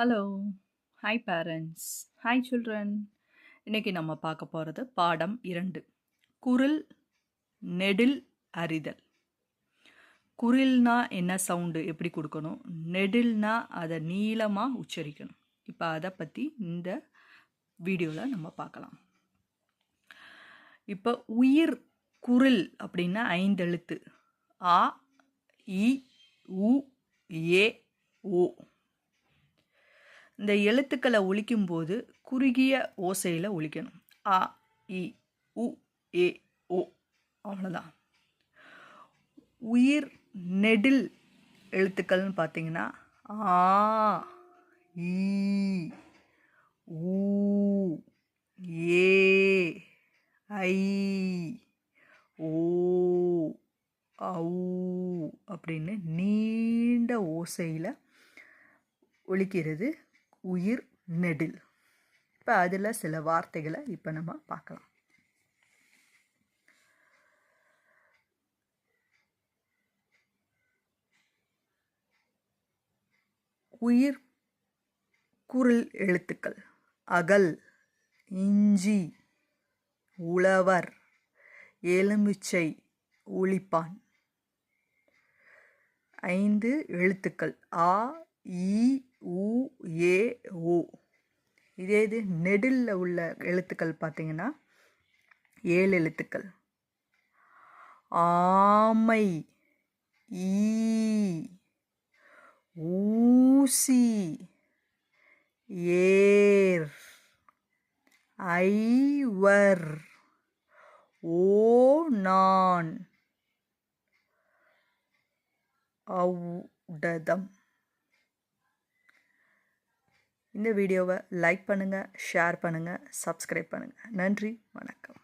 Hello hi parents hi children இன்னைக்கு நம்ம பார்க்க போகிறது பாடம் இரண்டு. குரில் நெடில் அறிதல். குரில்னா என்ன சவுண்டு எப்படி கொடுக்கணும்? நெடில்னா அதை நீளமாக உச்சரிக்கணும். இப்போ அதை பற்றி இந்த வீடியோவில் நம்ம பார்க்கலாம். இப்போ உயிர் குரில் அப்படின்னா ஐந்தெழுத்து. ஆ இ உ ஏ இந்த எழுத்துக்களை ஒழிக்கும்போது குறுகிய ஓசையில் ஒழிக்கணும். ஆ இ உ ஏ ஓ. அவ்வளோதான் உயிர் நெடில் எழுத்துக்கள்னு பார்த்தீங்கன்னா ஆ ஈ ஊ ஏ ஐ ஓ ஔ அப்படின்னு நீண்ட ஓசையில் ஒழிக்கிறது. உயிர் நெடில் இப்போ அதில் சில வார்த்தைகளை இப்போ நம்ம பார்க்கலாம். உயிர் குரல் எழுத்துக்கள். அகல் இஞ்சி உழவர் எலுமிச்சை ஒளிப்பான். ஐந்து எழுத்துக்கள். ஆ இ உ ஏ ஓ இதே இது நெடில் உள்ள எழுத்துக்கள் பார்த்தீங்கன்னா ஏழு எழுத்துக்கள். ஆமை ஈ ஊசி ஏர் ஐவர் ஓ நான் ஔடதம் இந்த வீடியோவை லைக் பண்ணுங்கள் ஷேர் பண்ணுங்கள் சப்ஸ்கிரைப் பண்ணுங்கள் நன்றி வணக்கம்.